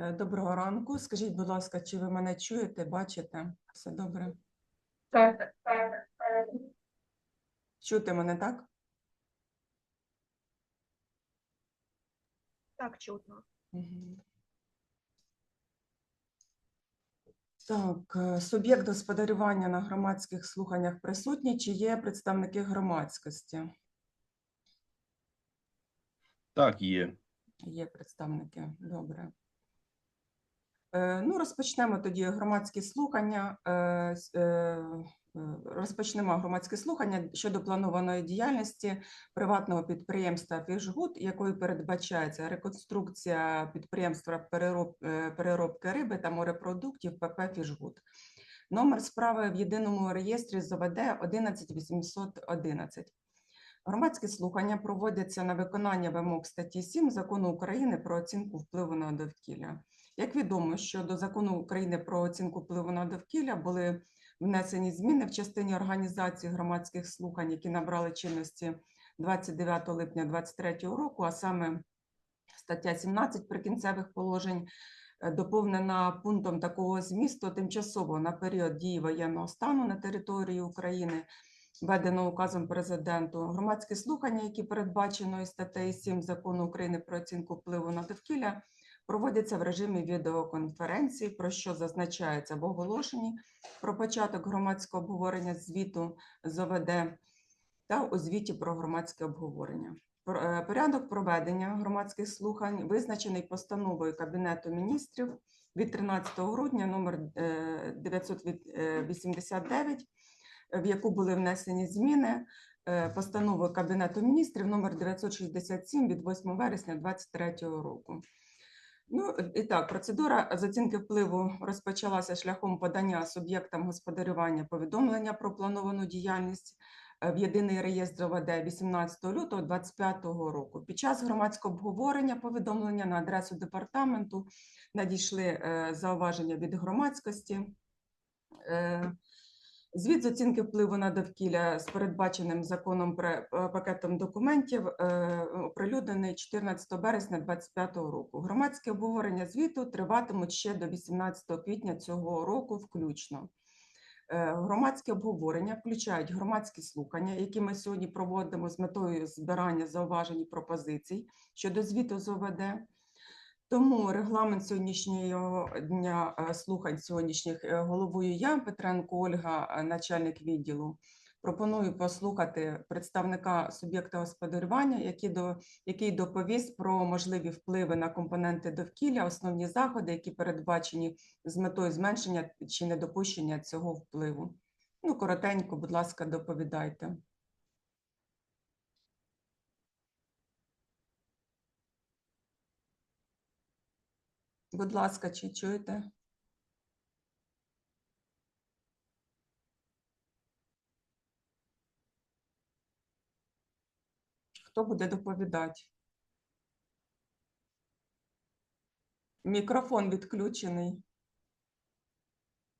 Е, Доброго ранку. Скажіть, будь ласка, чи ви мене чуєте, бачите? Все добре? Так, так. Чути мене, так? Так, чутно. Так, е, суб'єкт господарювання на громадських слуханнях присутні, чи є представники громадськості? Так, є. Є представники, добре. Е, Ну, розпочнемо тоді громадські слухання. Е, е, Розпочнемо громадські слухання щодо планованої діяльності приватного підприємства «Фішгуд», якою передбачається реконструкція підприємства перероб, переробки риби та морепродуктів ПП «Фішгуд». Номер справи в єдиному реєстрі ЗОВД 11811. Громадські слухання проводяться на виконання вимог статті 7 Закону України про оцінку впливу на довкілля. Як відомо, що до Закону України про оцінку впливу на довкілля були внесені зміни в частині організації громадських слухань, які набрали чинності 29 липня 2023 року, а саме стаття 17 прикінцевих положень е, доповнена пунктом такого змісту тимчасово на період дії воєнного стану на території України введено указом президенту. Громадські слухання, які передбачено із статтею 7 закону України про оцінку впливу на довкілля, проводяться в режимі відеоконференції, про що зазначається в оголошенні про початок громадського обговорення звіту з ОВД та у звіті про громадське обговорення. Е, Порядок проведення громадських слухань визначений постановою Кабінету міністрів від 13 грудня номер е, 989 в яку були внесені зміни е, постановою Кабінету міністрів номер 967 від 8 вересня 2023 року. Ну і так, процедура з оцінки впливу розпочалася шляхом подання суб'єктам господарювання повідомлення про плановану діяльність е, в єдиний реєстр ОВД 18 лютого 2025 року. Під час громадського обговорення повідомлення на адресу департаменту надійшли е, зауваження від громадськості. Звіт з оцінки впливу на довкілля з передбаченим законом пре- е, пакетом документів е, оприлюднений 14 березня 2025 року. Громадське обговорення звіту триватимуть ще до 18 квітня цього року включно. Е, Громадські обговорення включають громадські слухання, які ми сьогодні проводимо з метою збирання зауважень і пропозицій щодо звіту з ОВД. Тому регламент сьогоднішнього дня е, слухань сьогоднішніх е, головую я, Петренко Ольга, е, начальник відділу. Пропоную послухати представника суб'єкта господарювання, який, до, який доповість про можливі впливи на компоненти довкілля, основні заходи, які передбачені з метою зменшення чи недопущення цього впливу. Ну, коротенько, будь ласка, доповідайте. Будь ласка, чи чуєте? Хто буде доповідати? Мікрофон відключений.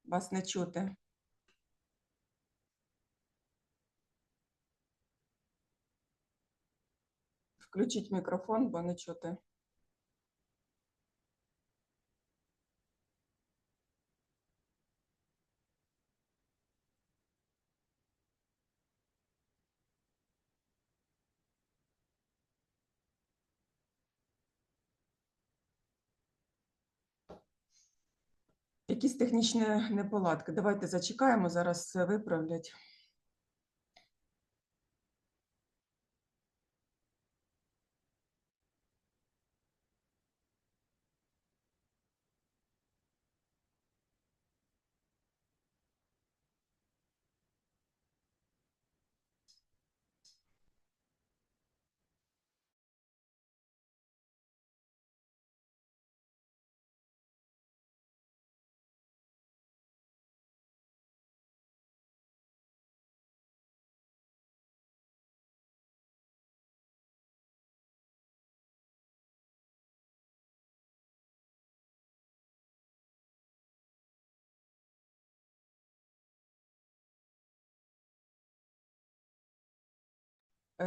Вас не чути. Включіть мікрофон, бо не чути. Якісь технічні неполадки. Давайте зачекаємо, зараз все виправлять.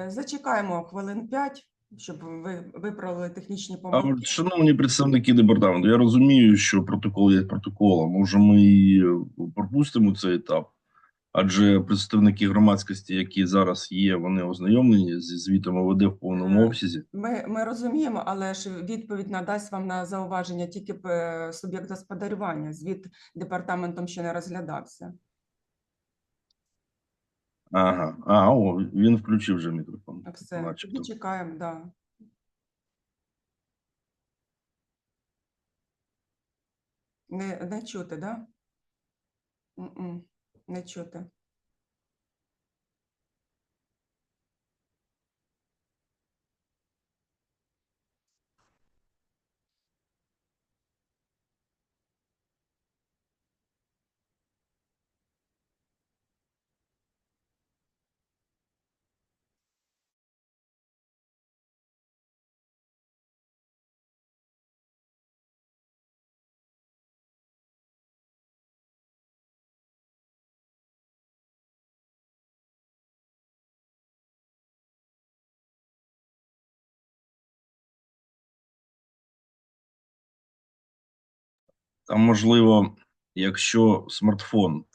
Зачекаємо хвилин 5, щоб ви виправили технічні помилки. от, шановні представники департаменту, я розумію, що протокол є протоколом. Може, ми і е, пропустимо цей етап, адже представники громадськості, які зараз є, вони ознайомлені зі звітом ОВД в повному Е, обсязі. Ми, ми розуміємо, але ж відповідь надасть вам на зауваження тільки е, суб'єкт господарювання. Звіт департаментом ще не розглядався. Ага, а, о, він включив вже мікрофон. Все, начебто. тоді чекаємо, да. Не, не чути, да? М-м, Не чути. Там, можливо, якщо смартфон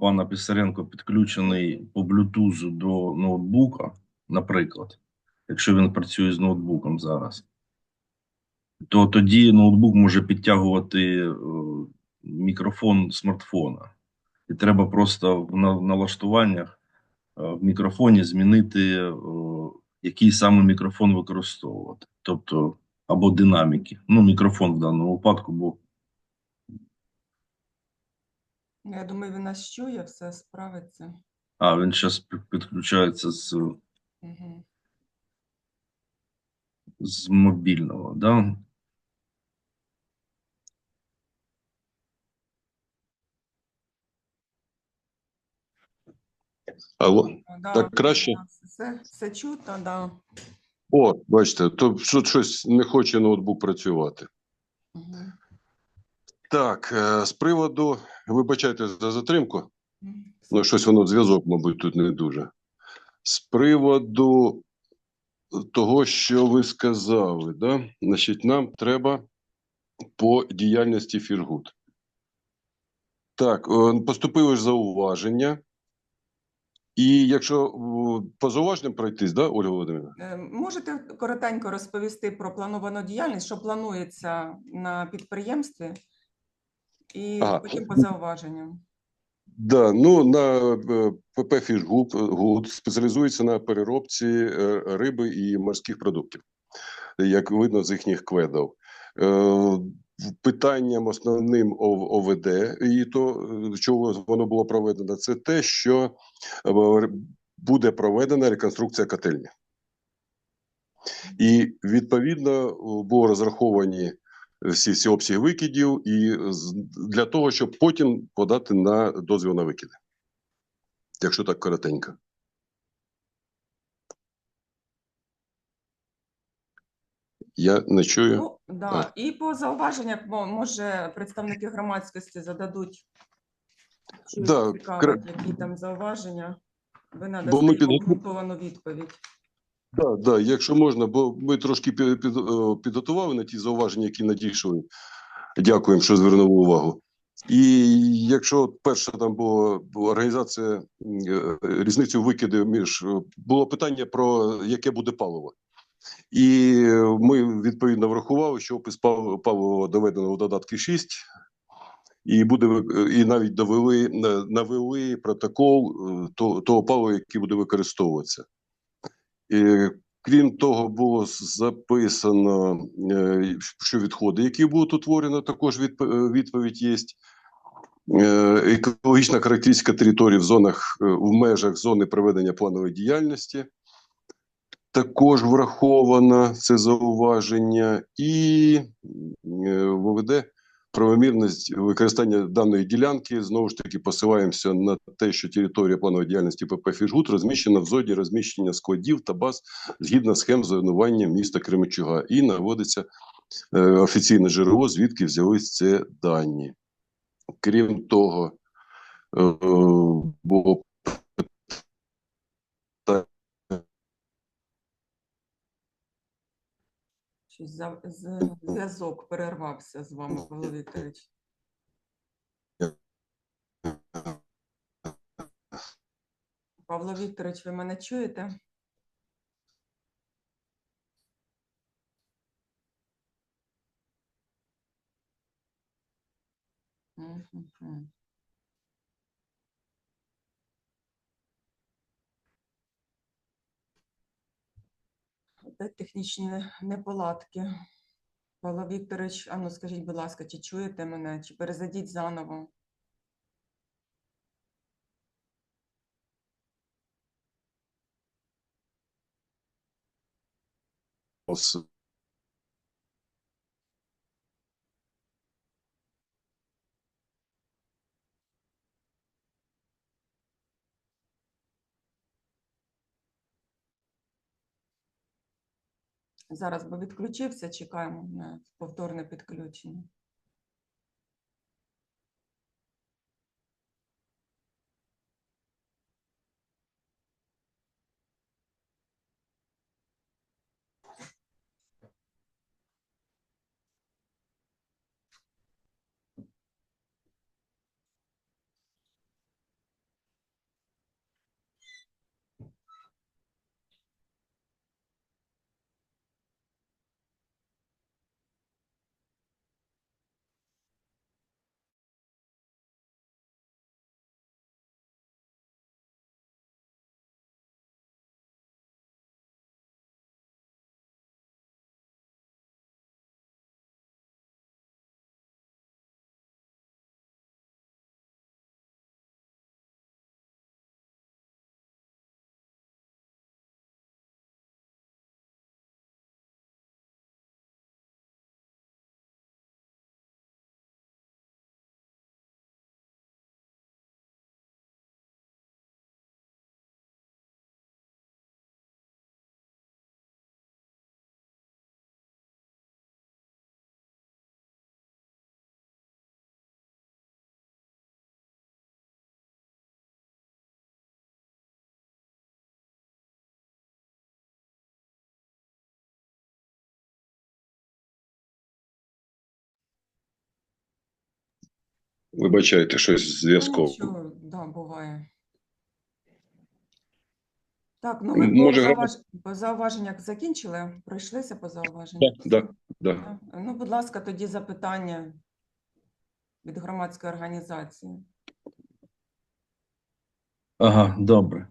пана Писаренко підключений по блютузу до ноутбука, наприклад, якщо він працює з ноутбуком зараз, то тоді ноутбук може підтягувати е, мікрофон смартфона. І треба просто в налаштуваннях е, в мікрофоні змінити, е, який саме мікрофон використовувати. Тобто, або динаміки. Ну, мікрофон в даному випадку, бо Я думаю, він нас чує, все справиться. а, він зараз підключається з, Угу. з мобільного. Да? Алло. Да, Так краще? Все, все чутно, да. О, бачите, то тут щось не хоче ноутбук працювати. Угу. Так, е, з приводу, вибачайте за затримку, ну щось воно зв'язок, мабуть, тут не дуже. З приводу того, що ви сказали, да? Значить, нам треба по діяльності Фіргуд. Так, е, поступили ж зауваження. І якщо по зауваженням пройтись, да, Ольга Володимирівна? Е, Можете коротенько розповісти про плановану діяльність, що планується на підприємстві, і Ага. потім по зауваженням. Да, ну на е, ПП «Фішгуд» гуд спеціалізується на переробці е, риби і морських продуктів, як видно з їхніх кведів. Питанням основним ОВД, і то е, чого воно було проведено, це те, що е, буде проведена реконструкція котельні. І відповідно було розраховані всі, всі обсяги викидів, і для того, щоб потім подати на дозвіл на викиди. Якщо так коротенько. Я не чую. Ну, да. І по зауваженнях, може, представники громадськості зададуть щось Да, цікаве, кра- які там зауваження. Ви надасте обґрунтовану відповідь. Да, да, якщо можна, бо ми трошки пі- під, е, підготували на ті зауваження, які надійшли. Дякуємо, що звернули увагу. І якщо перша там була, була організація е, різницю викидів між було питання про яке буде паливо. І ми відповідно врахували, що опис пав- палива доведено у додатки 6, і буде і навіть довели навели протокол е, того палива, який буде використовуватися. І, крім того, було записано, е, що відходи, які будуть утворені, також е, відповідь є. Екологічна характеристика території в зонах в межах зони проведення планової діяльності. Також враховано це зауваження, і е, ВВД правомірність використання даної ділянки. Знову ж таки, посилаємося на те, що територія планової діяльності ПП «Фішгуд» розміщена в зоні розміщення складів та баз згідно схем зонування міста Кременчуга. І наводиться е, офіційне джерело, звідки взялись це дані. Крім того, е, було питання за- зв'язок перервався з вами, Павло Вікторович. Павло Вікторович, ви мене чуєте? Технічні неполадки. Павло Вікторович, а ну скажіть, будь ласка, чи чуєте мене, чи перезайдіть заново? Ос- Зараз бо відключився, чекаємо на повторне підключення. Вибачайте, щось з зв'язком. Нічого, да, буває. Так, ну ви Може, по, зауваж... по зауваженнях закінчили? Пройшлися по зауваженнях? Так, так, так. Так. Ну, будь ласка, тоді запитання від громадської організації. Ага, добре.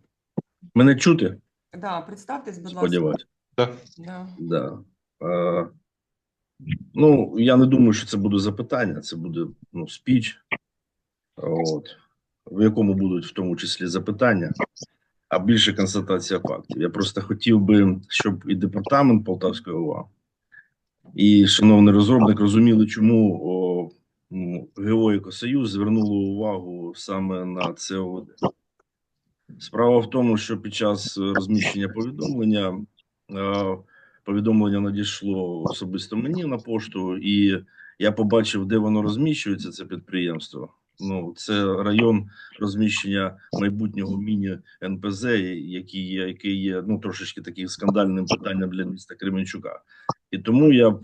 Мене чути? Да, представтесь, будь ласка. Сподіваюсь. Так. Да. Да. Е, ну, я не думаю, що це буде запитання, це буде ну, спіч, от, в якому будуть в тому числі запитання, а більше констатація фактів. Я просто хотів би, щоб і департамент Полтавської ОВА, і шановний розробник розуміли, чому о, м, ГО «Екосоюз» звернуло увагу саме на ЦОД. Справа в тому, що під час розміщення повідомлення повідомлення надійшло особисто мені на пошту, і я побачив, де воно розміщується. Це підприємство. Ну, це район розміщення майбутнього міні НПЗ, який є, який є ну трошечки таким скандальним питанням для міста Кременчука. І тому я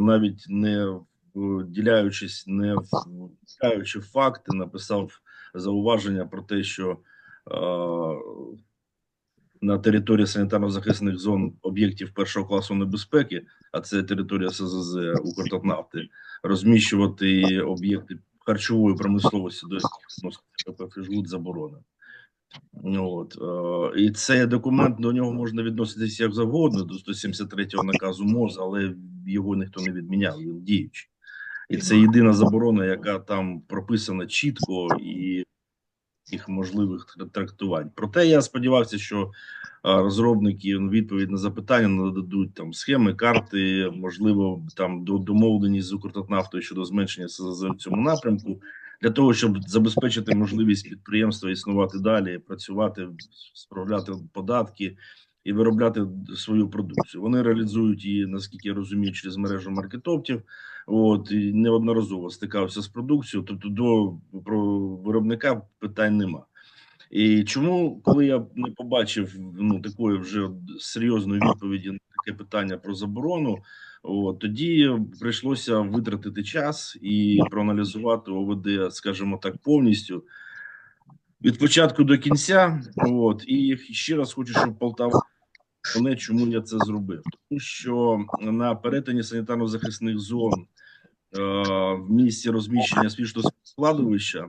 навіть не вділяючись, не вділяючи факти, написав зауваження про те, що е, на території санітарно-захисних зон об'єктів першого класу небезпеки, а це територія СЗЗ Укртатнафти, розміщувати об'єкти харчової промисловості, до яких заборонено. Ну, От, е, і цей документ до нього можна відноситись як завгодно до 173-го наказу МОЗ, але його ніхто не відміняв, він діючий. І це єдина заборона, яка там прописана чітко і їх можливих трактувань. Проте я сподівався, що розробники ну, відповідь на запитання нададуть там схеми, карти, можливо, там до домовленість з Укртатнафтою щодо зменшення СЗЗ в цьому напрямку, для того, щоб забезпечити можливість підприємства існувати далі, працювати, справляти податки і виробляти свою продукцію. Вони реалізують її, наскільки я розумію, через мережу маркетоптів. От і неодноразово стикався з продукцією. Тобто до про виробника питань нема. І чому, коли я не побачив ну такої вже серйозної відповіді на таке питання про заборону, от, тоді прийшлося витратити час і проаналізувати ОВД, скажімо так, повністю від початку до кінця. От і ще раз хочу, щоб Полтава мене, чому я це зробив, тому що на перетині санітарно-захисних зон е, в місці розміщення свіжого складовища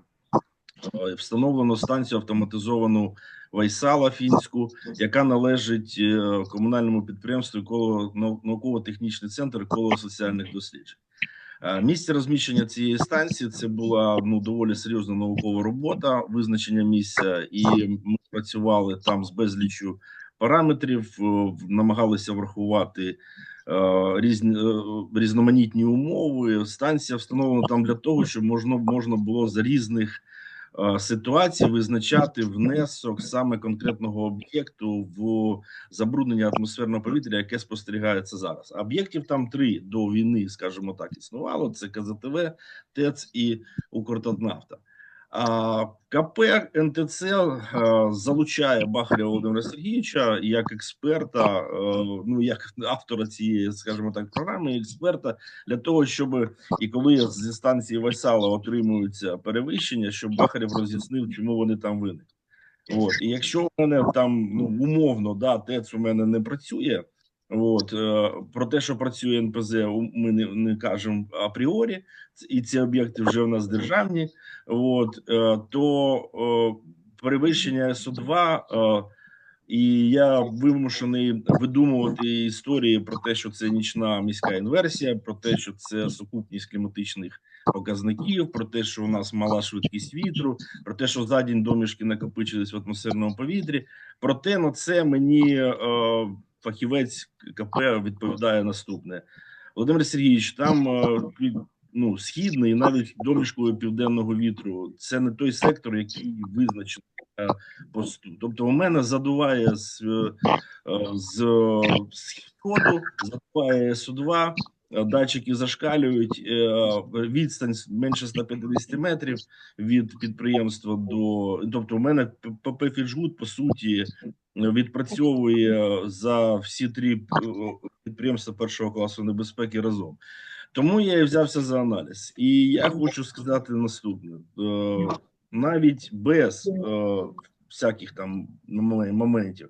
е, встановлено станцію автоматизовану Вайсала фінську, яка належить е, комунальному підприємству коло науково-технічний центр коло соціальних досліджень. Е, Місце розміщення цієї станції це була ну доволі серйозна наукова робота, визначення місця, і ми працювали там з безлічю параметрів, е, намагалися врахувати е, різні е, різноманітні умови. Станція встановлена там для того, щоб можна можна було за різних ситуацій визначати внесок саме конкретного об'єкту в забруднення атмосферного повітря, яке спостерігається зараз. Об'єктів там три до війни, скажімо так, існувало: це КЗТВ, ТЕЦ і Укртатнафта. КП НТЦ залучає Бахаря Володимира Сергійовича як експерта, ну як автора цієї, скажімо так, програми, експерта для того, щоб і коли зі станції Вайсала отримуються перевищення, щоб Бахарєв роз'яснив, чому вони там виникли. От і якщо у мене там ну умовно да ТЕЦ у мене не працює. От е, про те, що працює НПЗ, ми не, не кажемо апріорі, і ці об'єкти вже у нас державні. От е, то е, перевищення СО2, е, і я вимушений видумувати історії про те, що це нічна міська інверсія, про те, що це сукупність кліматичних показників, про те, що у нас мала швидкість вітру, про те, що за день домішки накопичились в атмосферному повітрі. Проте на це мені фахівець КП відповідає наступне. Володимир Сергійович, там е, ну, східний навіть домішкою південного вітру це не той сектор, який визначений е, посту. Тобто, у мене задуває з, е, з сходу, задуває Су-2, е, датчики зашкалюють відстань менше 150 метрів від підприємства до тобто, у мене ПП Фіджгуд по суті відпрацьовує за всі три е, підприємства першого класу небезпеки разом. Тому я і взявся за аналіз, і я хочу сказати наступне: Е, навіть без е, всяких там моме- моментів,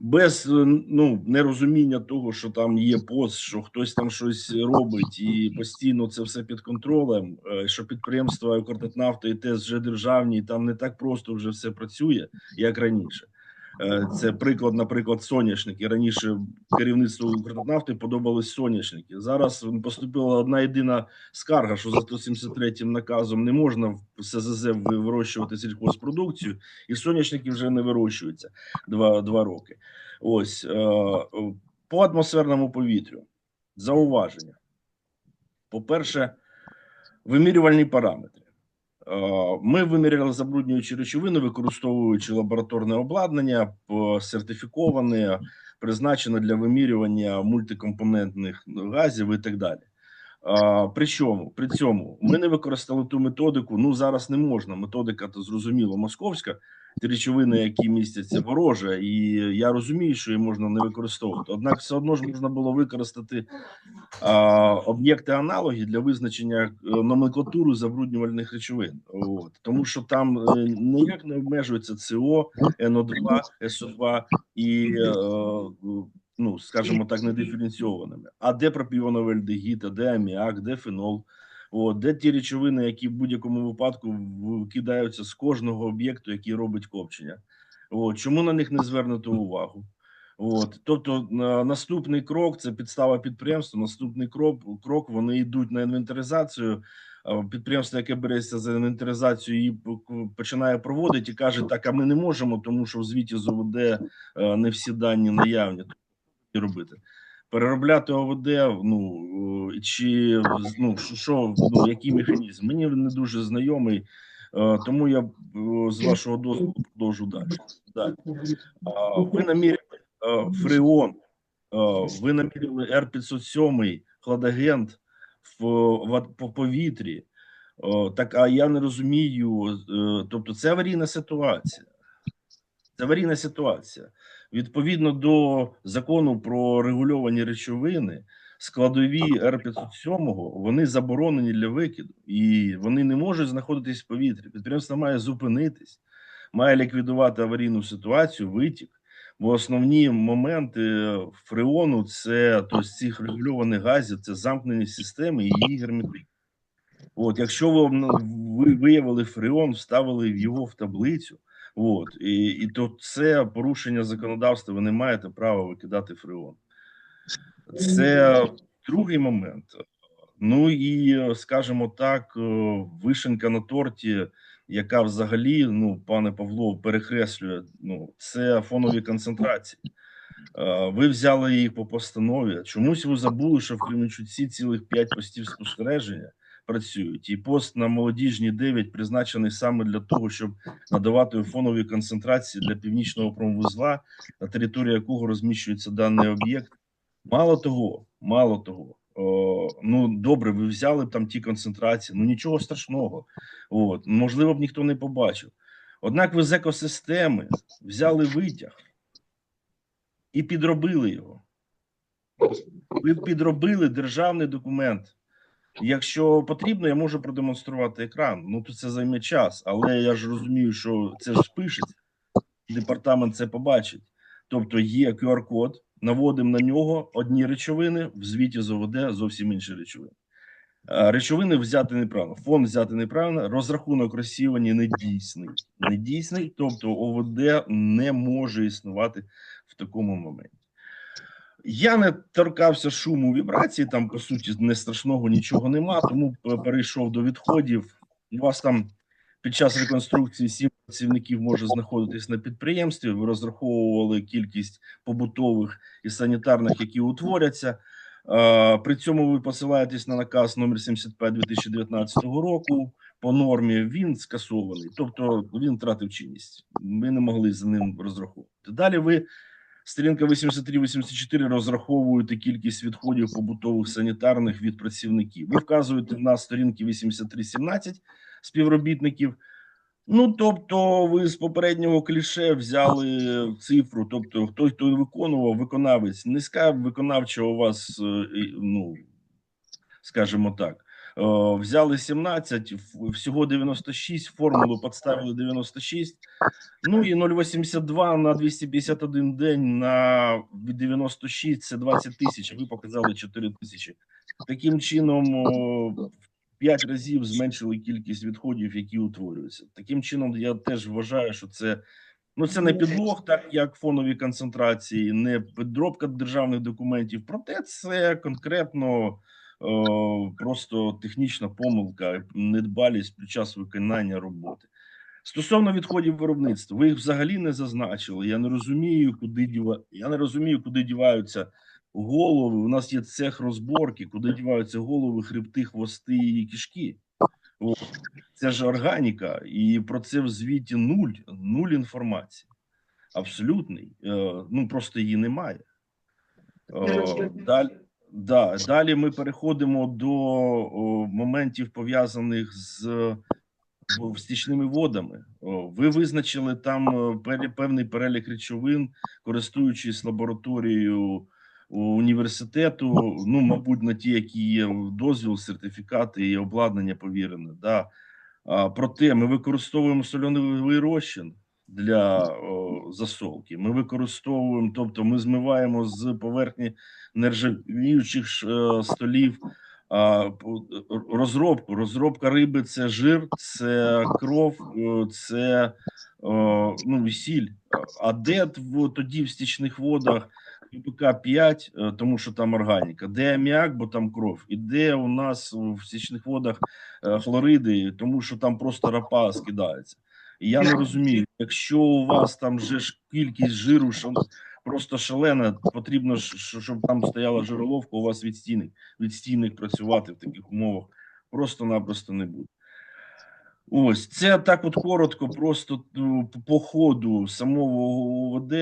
без ну нерозуміння того, що там є пост, що хтось там щось робить, і постійно це все під контролем. Що підприємства «Укртатнафта» і ТЕС вже державні, і там не так просто вже все працює, як раніше. Е, Це приклад, наприклад, соняшники. Раніше керівництву «Укртатнафти» подобались соняшники. Зараз поступила одна єдина скарга, що за 173 наказом не можна в СЗЗ вирощувати сільхозпродукцію, і соняшники вже не вирощуються два, два роки. Ось е, по атмосферному повітрю. Зауваження. По-перше, вимірювальні параметри. Е, Ми виміряли забруднюючі речовини, використовуючи лабораторне обладнання, сертифіковане, призначене для вимірювання мультикомпонентних газів і так далі. А, Причому при цьому ми не використали ту методику. Ну зараз не можна. Методика то зрозуміло московська. Ті речовини, які містяться вороже, і я розумію, що її можна не використовувати. Однак, все одно ж можна було використати а, об'єкти аналоги для визначення е, номенклатури забруднювальних речовин. От тому, що там е, ніяк не обмежується СО, НО2, СО2 і е, ну скажімо так, не диференційованими. А де пропіоновий альдегід, а де аміак, де фенол. От, де ті речовини, які в будь-якому випадку викидаються з кожного об'єкту, який робить копчення. От, чому на них не звернуто увагу? От, тобто на, наступний крок це підстава підприємства. Наступний крок крок вони йдуть на інвентаризацію. Підприємство, яке береться за інвентаризацію, її починає проводити і каже: так, а ми не можемо, тому що в звіті з ОВД е, не всі дані наявні. І робити переробляти ОВД, ну е, чи ну що- ну який механізм? Мені не дуже знайомий, е, тому я е, з вашого дозволу продовжу далі. Далі ви наміряли е, фреон, ви наміряли Р 507 хладагент в, в по повітрі. Так, а я не розумію. Тобто, це аварійна ситуація. Це аварійна ситуація. Відповідно до закону про регульовані речовини, складові Р507 вони заборонені для викиду, і вони не можуть знаходитись в повітрі. Підприємство має зупинитись, має ліквідувати аварійну ситуацію, витік. Бо основні моменти фреону це тобто цих регульованих газів, це замкнені системи і її герметик. От, якщо ви виявили фреон, вставили його в таблицю, от, і, і то це порушення законодавства, ви не маєте права викидати фреон. Це другий момент. Ну і, скажімо так, е, вишенка на торті, яка взагалі, ну, пане Павло, перехреслює, ну, це фонові концентрації. Е, Ви взяли їх по постанові. Чомусь ви забули, що в Кременчуці цілих 5 постів спостереження працюють. І пост на молодіжній 9 призначений саме для того, щоб надавати фонові концентрації для північного промвузла, на території якого розміщується даний об'єкт. Мало того, мало того, о, ну добре, ви взяли там ті концентрації, ну нічого страшного. От, можливо б ніхто не побачив. Однак ви з екосистеми взяли витяг і підробили його. Ви підробили державний документ. Якщо потрібно, я можу продемонструвати екран. Ну то це займе час, але я ж розумію, що це ж пишеться. Департамент це побачить. Тобто є QR-код, наводимо на нього одні речовини, в звіті з ОВД зовсім інші речовини. Е, Речовини взяти неправильно, фон взяти неправильно, розрахунок розсіювання недійсний. Недійсний, тобто ОВД не може існувати в такому моменті. Я не торкався шуму вібрації, там по суті не страшного нічого нема, тому перейшов до відходів. У вас там під час реконструкції сім працівників може знаходитись на підприємстві. Ви розраховували кількість побутових і санітарних, які утворяться. При цьому ви посилаєтесь на наказ номер 75 2019 року. По нормі він скасований, тобто він втратив чинність. Ми не могли за ним розраховувати. Далі ви сторінка 83-84 розраховуєте кількість відходів побутових санітарних від працівників. Ви вказуєте на сторінки 83-17 співробітників. Ну, тобто, ви з попереднього кліше взяли цифру. Тобто, хтось хто виконував, виконавець, низька виконавча у вас, е, ну скажімо так. Е, Взяли 17, в- всього 96, формулу підставили 96. Ну і 0,82 на 251 день на від 96 це 20 тисяч. Ви показали 4 тисячі. Таким чином, в 5 разів зменшили кількість відходів, які утворюються. Таким чином, я теж вважаю, що це. Ну, це не підлог, так як фонові концентрації, не підробка державних документів. Проте це конкретно просто технічна помилка, недбалість під час виконання роботи. Стосовно відходів виробництва, ви їх взагалі не зазначили. Я не розумію, куди діва... я не розумію, куди діваються голови. У нас є цех розборки, куди діваються голови, хребти, хвости і кишки. От. Це ж органіка, і про це в звіті нуль, нуль інформації. Абсолютний. Е, ну просто її немає. Е, далі, да, далі ми переходимо до о, моментів пов'язаних з в- стічними водами. О, Ви визначили там е, певний перелік речовин, користуючись лабораторією університету. Ну, мабуть, на ті, які є дозвіл, сертифікати і обладнання повірене. Да. А, проте ми використовуємо сольоновий розчин для о, засолки. Ми використовуємо, тобто ми змиваємо з поверхні нержавіючих е, столів розробку. Розробка риби це жир, це кров, е, це ну, сіль. А де в, тоді в стічних водах ПК 5, е, тому що там органіка, де аміак, бо там кров, і де у нас в стічних водах хлориди, тому що там просто рапа скидається. Я не розумію, якщо у вас там же ж кількість жиру просто шалена, потрібно щоб там стояла жироловка, у вас відстійник, відстійник працювати в таких умовах просто-напросто не буде. Ось це так, от коротко, просто ну, по ходу самого ОВД,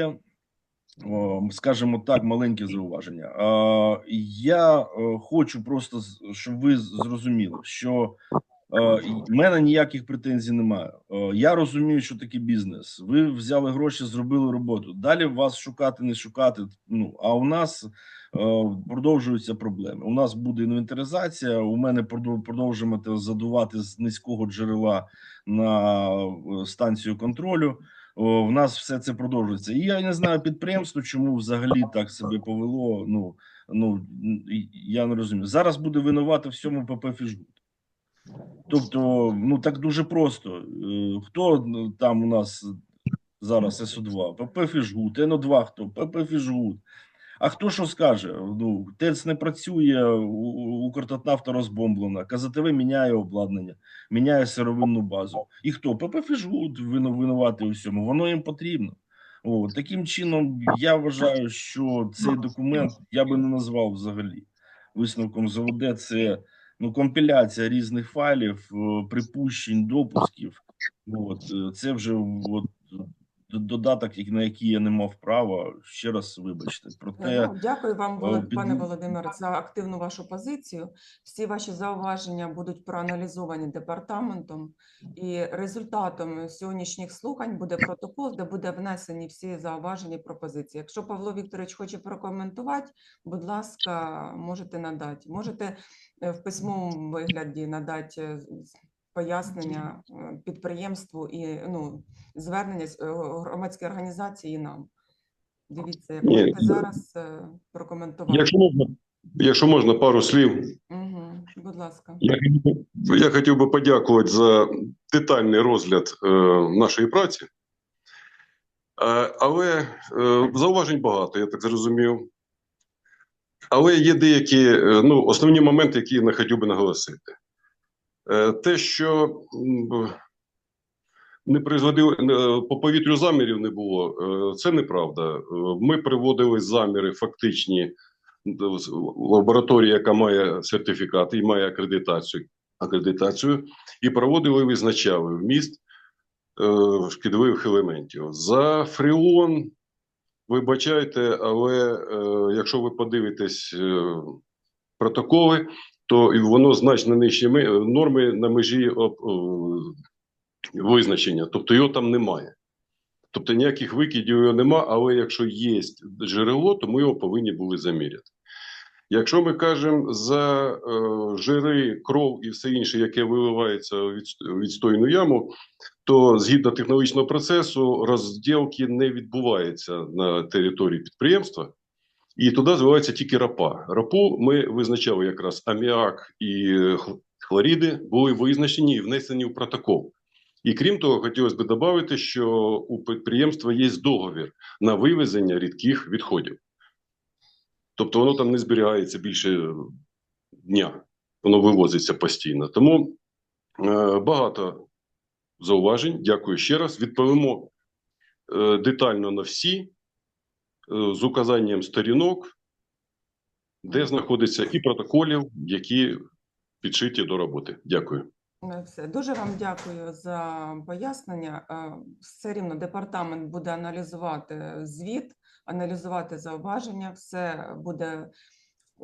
скажімо так, маленьке зауваження. Я е, хочу просто, щоб ви зрозуміли, що в мене ніяких претензій немає. Е, Я розумію, що таке бізнес. Ви взяли гроші, зробили роботу. Далі вас шукати, не шукати. Ну а у нас е, продовжуються проблеми. У нас буде інвентаризація. У мене продов- продовжуємо задувати з низького джерела на е, станцію контролю. В нас все це продовжується. І я не знаю підприємство, чому взагалі так себе повело. Ну ну я не розумію. Зараз буде винувати всьому ПП Фіжгут. Тобто, ну так дуже просто. Е, Хто ну, там у нас зараз СО2? ПП Фіжгут, НО2 хто? ПП Фіжгут. А хто що скаже? Ну, ТЕЦ не працює, Укртатнафта розбомблена, КЗТВ міняє обладнання, міняє сировинну базу. І хто? ПП Фіжгут вину- винувати у всьому. Воно їм потрібно. О, таким чином, я вважаю, що цей документ я би не назвав взагалі висновком ЗВД. Це ну, компіляція різних файлів, е, припущень, допусків. От, е, це вже от, додаток, на який я не мав права. Ще раз вибачте. Проте Ну, Дякую вам, Волод- під- пане Володимире, за активну вашу позицію. Всі ваші зауваження будуть проаналізовані департаментом, і результатом сьогоднішніх слухань буде протокол, де буде внесені всі зауваження і пропозиції. Якщо Павло Вікторович хоче прокоментувати, будь ласка, можете надати. Можете е, в письмовому вигляді надати е, пояснення підприємству і ну, звернення з, е, громадської організації і нам. Дивіться, як можете зараз е, прокоментувати. Якщо можна, якщо можна, пару слів. Угу, будь ласка. Я, хотів би- я хотів би подякувати за детальний розгляд е, нашої праці. Е, але зауважень багато, я так зрозумів. Але є деякі ну, основні моменти, які я хотів би наголосити. Е, те, що не призводив е, по повітрю замірів не було, е, це неправда. Ми приводили заміри фактичні лабораторії, яка має сертифікат і має акредитацію, акредитацію і проводили, визначали вміст шкідливих елементів. За фреон, вибачайте, але якщо ви подивитесь протоколи, то воно значно нижче норми на межі визначення, тобто його там немає. Тобто ніяких викидів його нема, але якщо є джерело, то ми його повинні були заміряти. Якщо ми кажемо за е, жири, кров і все інше, яке виливається у відстойну яму, то згідно технологічного процесу розділки не відбувається на території підприємства, і туди зливається тільки рапа. Рапу ми визначали якраз аміак і е, хлоріди були визначені і внесені в протокол. І крім того, хотілося б додати, що у підприємства є договір на вивезення рідких відходів. Тобто воно там не зберігається більше дня, воно вивозиться постійно. Тому е, багато зауважень. Дякую ще раз. Відповімо е, детально на всі е, з указанням сторінок, де знаходиться і протоколів, які підшиті до роботи. Дякую. Ну, Все. Дуже вам дякую за пояснення. Е, Все рівно департамент буде аналізувати звіт, аналізувати зауваження. Все буде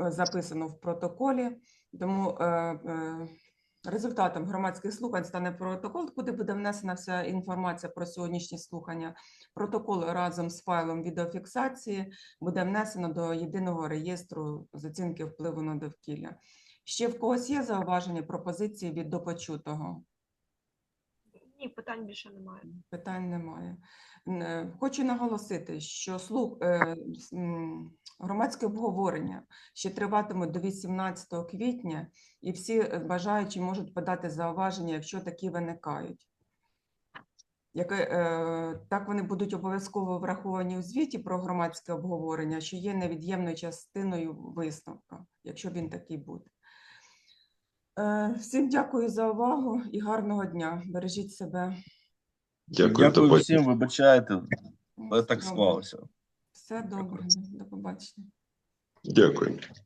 е, записано в протоколі. Тому е, е, результатом громадських слухань стане протокол, куди буде внесена вся інформація про сьогоднішні слухання. Протокол разом з файлом відеофіксації буде внесено до єдиного реєстру з оцінки впливу на довкілля. Ще в когось є зауваження, пропозиції від допочутого? Ні, питань більше немає. Питань немає. Е, Хочу наголосити, що слух е, громадське обговорення ще триватимуть до 18 квітня, і всі е, бажаючі можуть подати зауваження, якщо такі виникають. Яке, так вони будуть обов'язково враховані у звіті про громадське обговорення, що є невід'ємною частиною висновка, якщо він такий буде. Е, Всім дякую за увагу і гарного дня. Бережіть себе. Дякую. дякую всім, вибачайте, але так склалося. Все добре. До побачення. Дякую. Побачення.